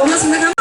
我们什么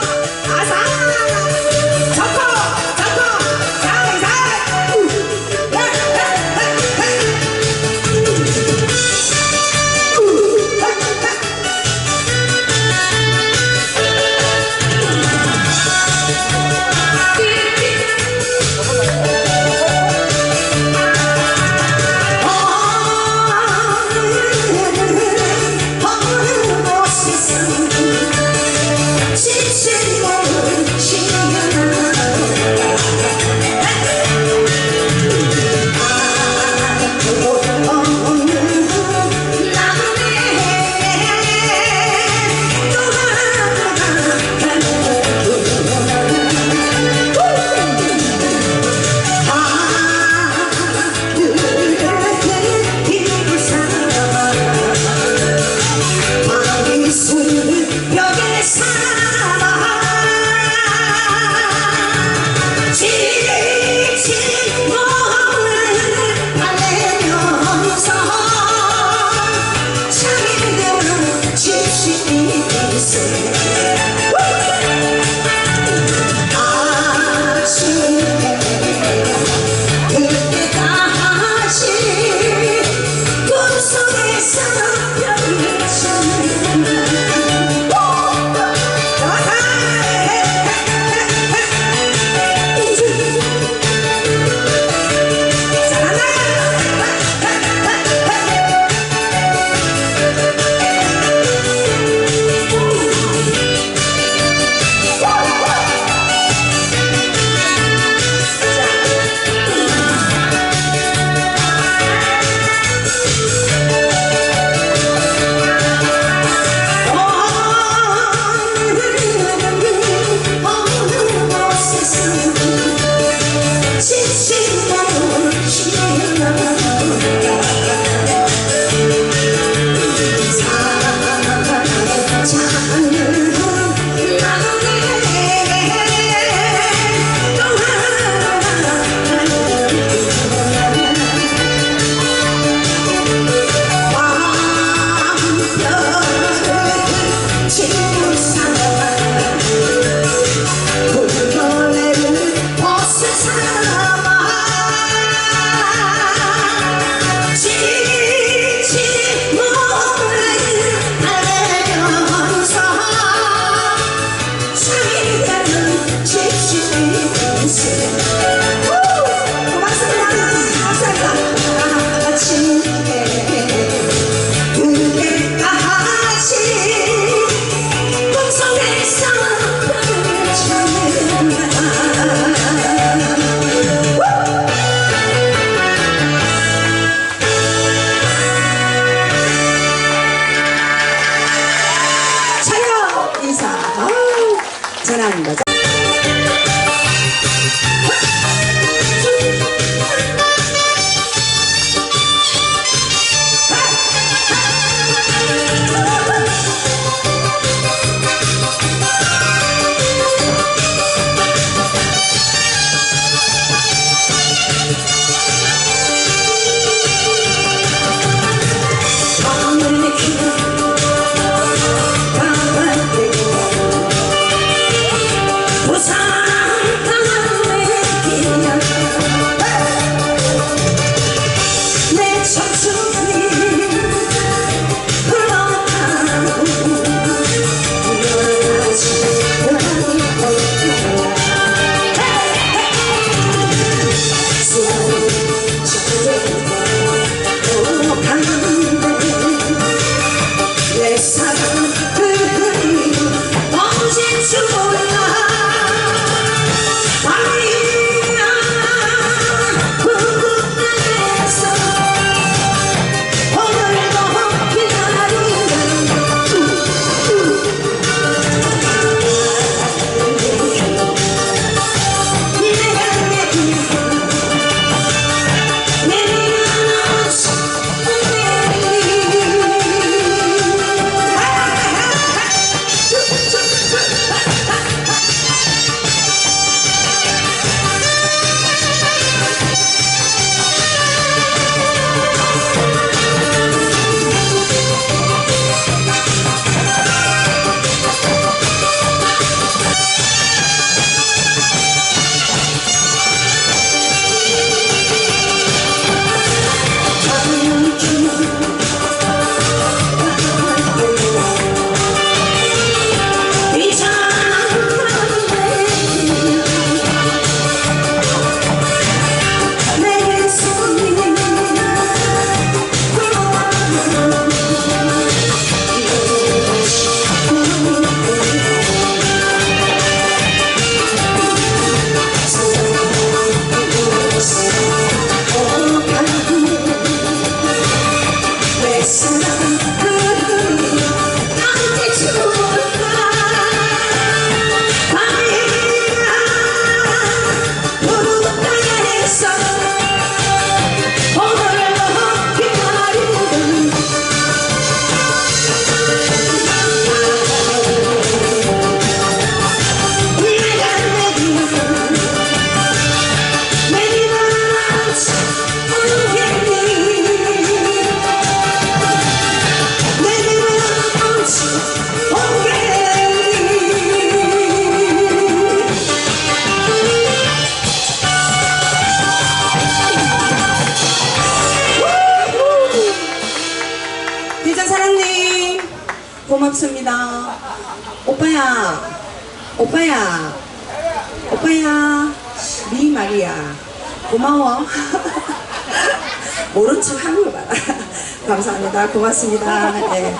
고마워. 모른 척 하는 거 봐라. 감사합니다. 고맙습니다. 네.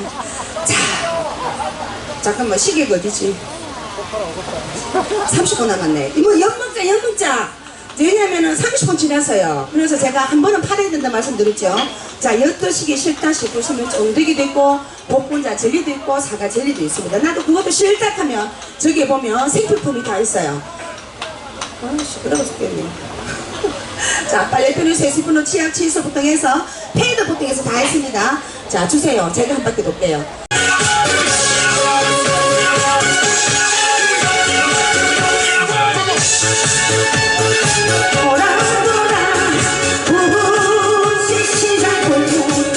자 잠깐만 시계가 어디지? 30분 남았네. 이거 연문자 연문자. 왜냐면은 30분 지났어요. 그래서 제가 한 번은 팔아야 된다 말씀드렸죠. 자 엿드시기 싫다 싶으시면 쫑득이도 있고 복분자 젤리도 있고 사과 젤리도 있습니다. 나도 그것도 싫다 하면 저기에 보면 생필품이 다 있어요 아이씨 그러고 죽겠네 자, 빨래 표는 세수분은 치약, 칫솔부터 해서 페이드부터 해서 다 했습니다. 자, 주세요. 제가 한 바퀴 돌게요. 돌아 돌아 우시 시작부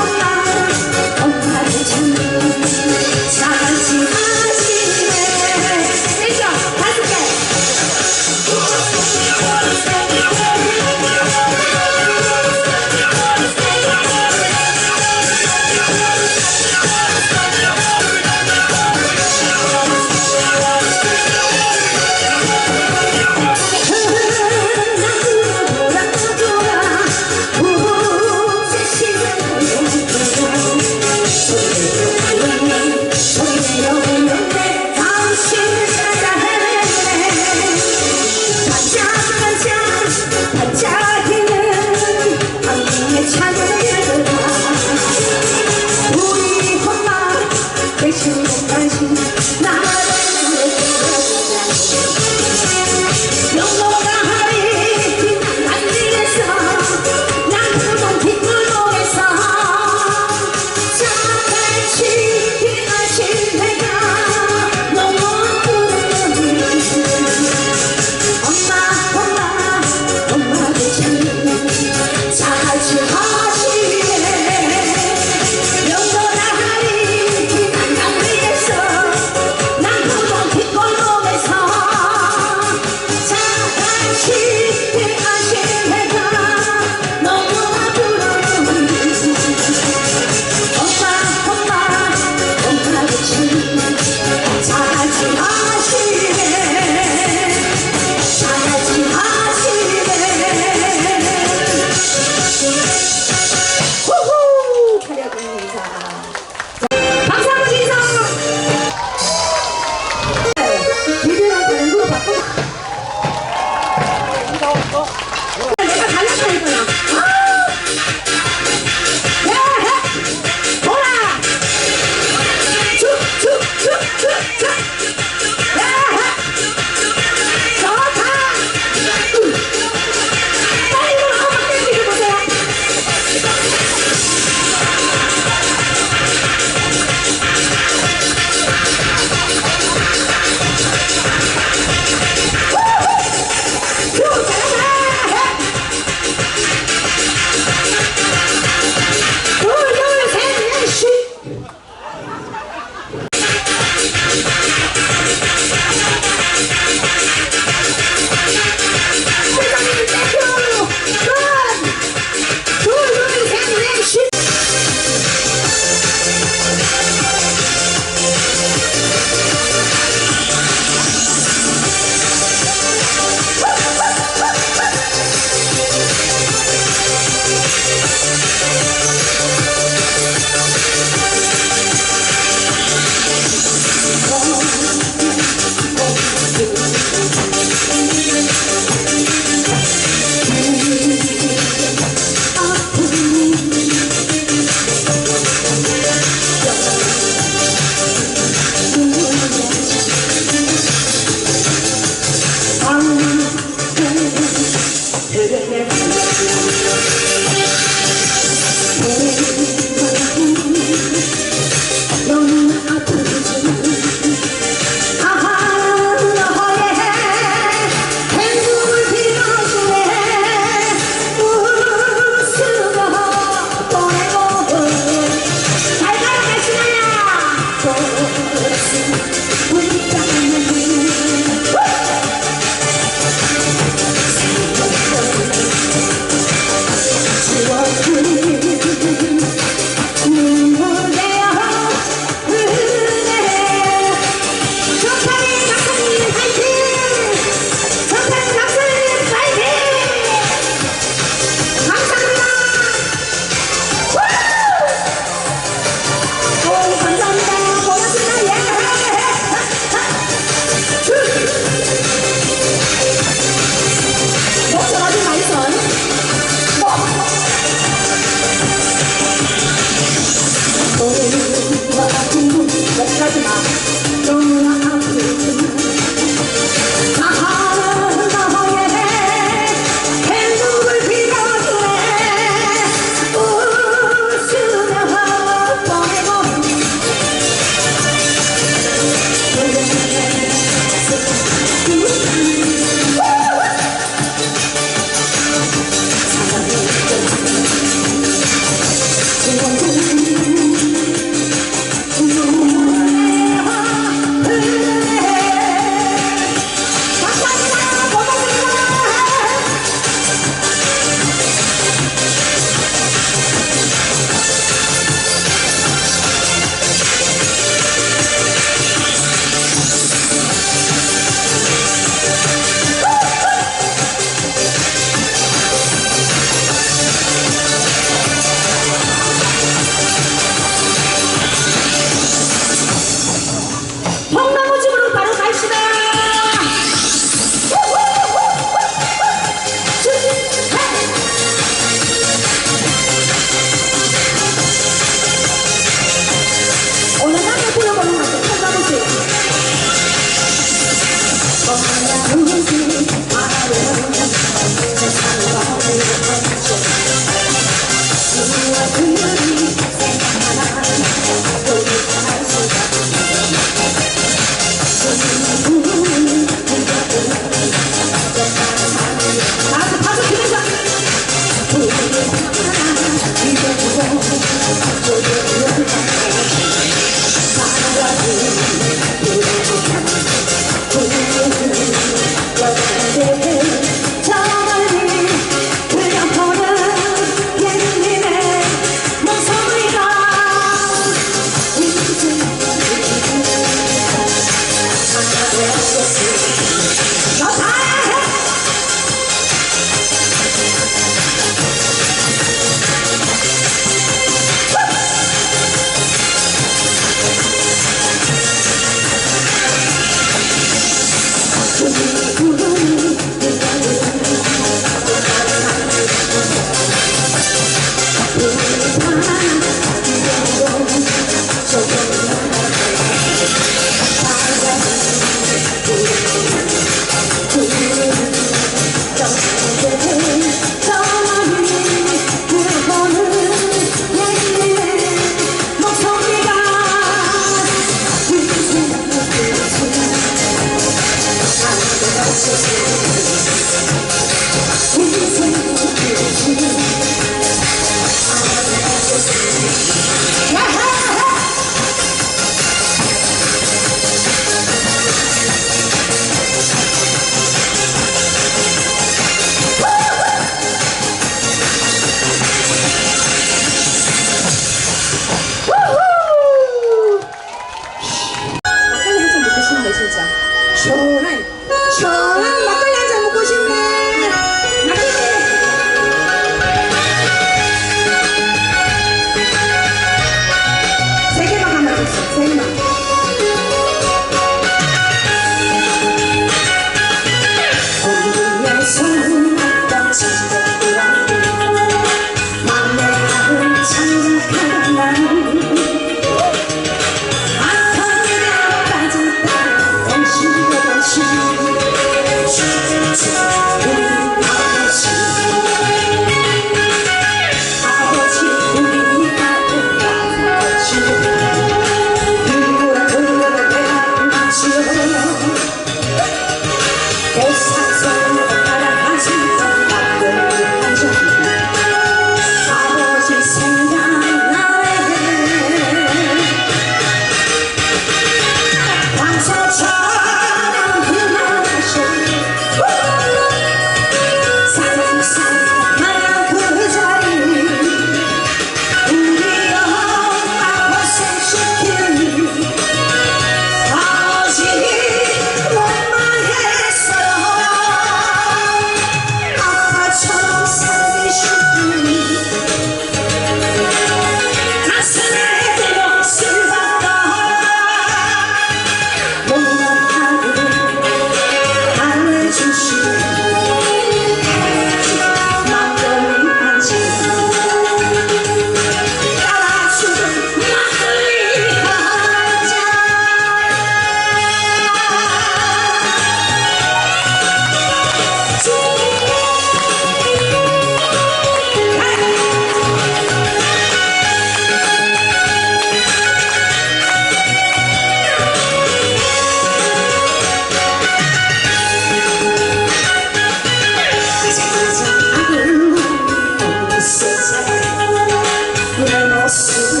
us.